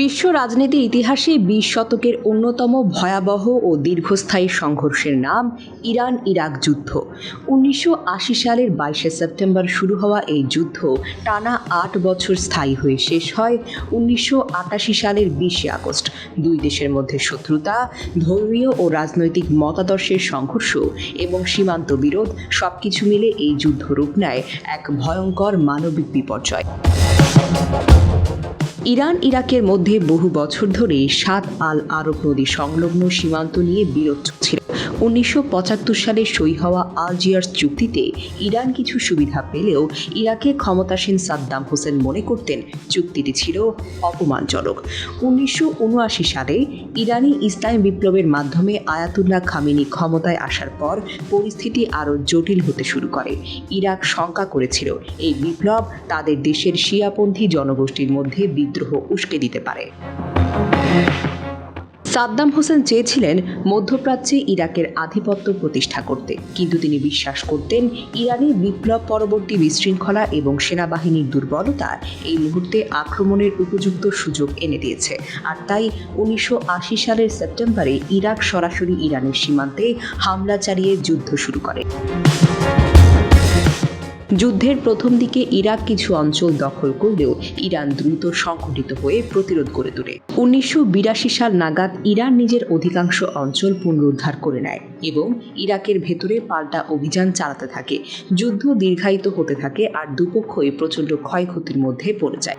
বিশ্ব রাজনীতির ইতিহাসে বিশ শতকের অন্যতম ভয়াবহ ও দীর্ঘস্থায়ী সংঘর্ষের নাম ইরান ইরাক যুদ্ধ। উনিশশো আশি সালের বাইশে সেপ্টেম্বর শুরু হওয়া এই যুদ্ধ টানা আট বছর স্থায়ী হয়ে শেষ হয় উনিশশো আটাশি সালের বিশে আগস্ট। দুই দেশের মধ্যে শত্রুতা, ধর্মীয় ও রাজনৈতিক মতাদর্শের সংঘর্ষ এবং সীমান্ত বিরোধ সবকিছু মিলে এই যুদ্ধ রূপ নেয় এক ভয়ঙ্কর মানবিক বিপর্যয়। ইরান, ইরাকের মধ্যে বহু বছর ধরে সাত আল আরব নদী সংলগ্ন সীমান্ত নিয়ে বিরোধ চলছিল। উনিশশো পঁচাত্তর সালে সই হওয়া আলজিয়ার্স চুক্তিতে ইরান কিছু সুবিধা পেলেও ইরাকে ক্ষমতাসীন সাদ্দাম হোসেন মনে করতেন চুক্তিটি ছিল অপমানজনক। উনিশশো উনআশি সালে ইরানি ইসলামী বিপ্লবের মাধ্যমে আয়াতুল্লাহ খামিনি ক্ষমতায় আসার পর পরিস্থিতি আরও জটিল হতে শুরু করে। ইরাক শঙ্কা করেছিল, এই বিপ্লব তাদের দেশের শিয়াপন্থী জনগোষ্ঠীর মধ্যে বিদ্রোহ উস্কে দিতে পারে। সাদ্দাম হোসেন চেয়েছিলেন মধ্যপ্রাচ্যে ইরাকের আধিপত্য প্রতিষ্ঠা করতে। কিন্তু তিনি বিশ্বাস করতেন ইরানি বিপ্লব পরবর্তী বিশৃঙ্খলা এবং সেনাবাহিনীর দুর্বলতা এই মুহূর্তে আক্রমণের উপযুক্ত সুযোগ এনে দিয়েছে। আর তাই উনিশশো আশি সালের সেপ্টেম্বরে ইরাক সরাসরি ইরানের সীমান্তে হামলা চালিয়ে যুদ্ধ শুরু করে। যুদ্ধের প্রথম দিকে ইরাক কিছু অঞ্চল দখল করলেও ইরান দ্রুত সংঘটিত হয়ে প্রতিরোধ গড়ে তোলে। উনিশশো বিরাশি সাল নাগাদ ইরান নিজের অধিকাংশ অঞ্চল পুনরুদ্ধার করে নেয় এবং ইরাকের ভেতরে পাল্টা অভিযান চালাতে থাকে। যুদ্ধ দীর্ঘায়িত হতে থাকে আর দুপক্ষই প্রচণ্ড ক্ষয়ক্ষতির মধ্যে পড়ে যায়।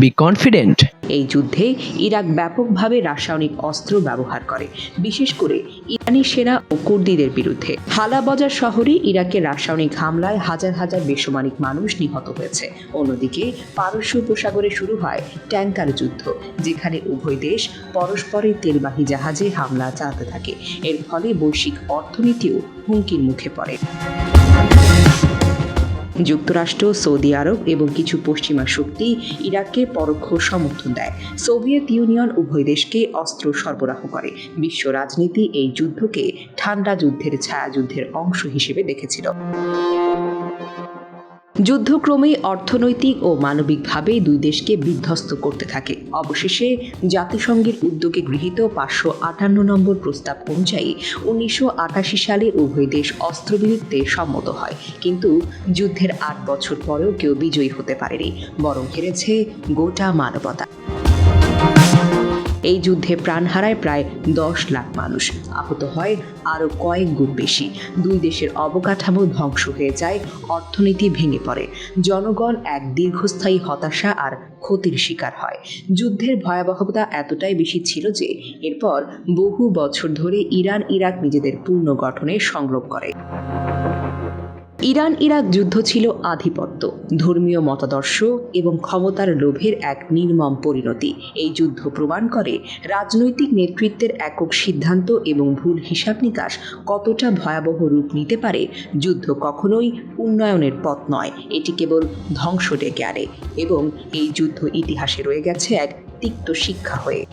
be confident এই যুদ্ধে ইরাক ব্যাপকভাবে রাসায়নিক অস্ত্র ব্যবহার করে, বিশেষ করে ইরানি সেনা ও কুর্দিদের বিরুদ্ধে। হালাবাজার শহরে ইরাকের রাসায়নিক হামলায় হাজার হাজার বেসামরিক মানুষ নিহত হয়েছে। অন্যদিকে পারস্য উপসাগরে শুরু হয় ট্যাঙ্কার যুদ্ধ, যেখানে উভয় দেশ পরস্পরের তেলবাহী জাহাজে হামলা চালাতে থাকে। এর ফলে বৈশ্বিক অর্থনীতিও হুমকির মুখে পড়ে। যুক্তরাষ্ট্র, সৌদি আরব এবং কিছু পশ্চিমা শক্তি ইরাককে পরোক্ষ সমর্থন দেয়। সোভিয়েত ইউনিয়ন উভয় দেশকে অস্ত্র সরবরাহ করে। বিশ্ব রাজনীতি এই যুদ্ধকে ঠান্ডা যুদ্ধের ছায়াযুদ্ধের অংশ হিসেবে দেখেছিল। যুদ্ধক্রমে অর্থনৈতিক ও মানবিকভাবে দুই দেশকে বিধ্বস্ত করতে থাকে। অবশেষে জাতিসংঘের উদ্যোগে গৃহীত পাঁচশো আটান্ন নম্বর প্রস্তাব অনুযায়ী উনিশশো আটাশি সালে উভয় দেশ অস্ত্রবিরতিতে সম্মত হয়। কিন্তু যুদ্ধের আট বছর পরেও কেউ বিজয়ী হতে পারেনি, বরং হেরেছে গোটা মানবতা। এই যুদ্ধে প্রাণ হারায় প্রায় দশ লাখ মানুষ। আহত হয় আরও কয়েক গুণ বেশি। দুই দেশের অবকাঠামো ধ্বংস হয়ে যায়, অর্থনীতি ভেঙে পড়ে। জনগণ এক দীর্ঘস্থায়ী হতাশা আর ক্ষতির শিকার হয়। যুদ্ধের ভয়াবহতা এতটাই বেশি ছিল যে এরপর বহু বছর ধরে ইরান ইরাক নিজেদের পুনর্গঠনে সংগ্রাম করে। ইরান ইরাক যুদ্ধ ছিল আধিপত্য, ধর্মীয় মতাদর্শ এবং ক্ষমতার লোভের এক নির্মম পরিণতি। এই যুদ্ধ প্রমাণ করে রাজনৈতিক নেতৃত্বের একক সিদ্ধান্ত এবং ভুল হিসাব নিকাশ কতটা ভয়াবহ রূপ নিতে পারে যুদ্ধ কখনোই উন্নয়নের পথ নয়। এটি কেবল ধ্বংস ডেকে আনে এবং এই যুদ্ধ ইতিহাসে রয়ে গেছে এক তিক্ত শিক্ষা হয়ে।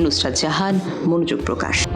নুসরাত জাহান, মনোযোগ প্রকাশ।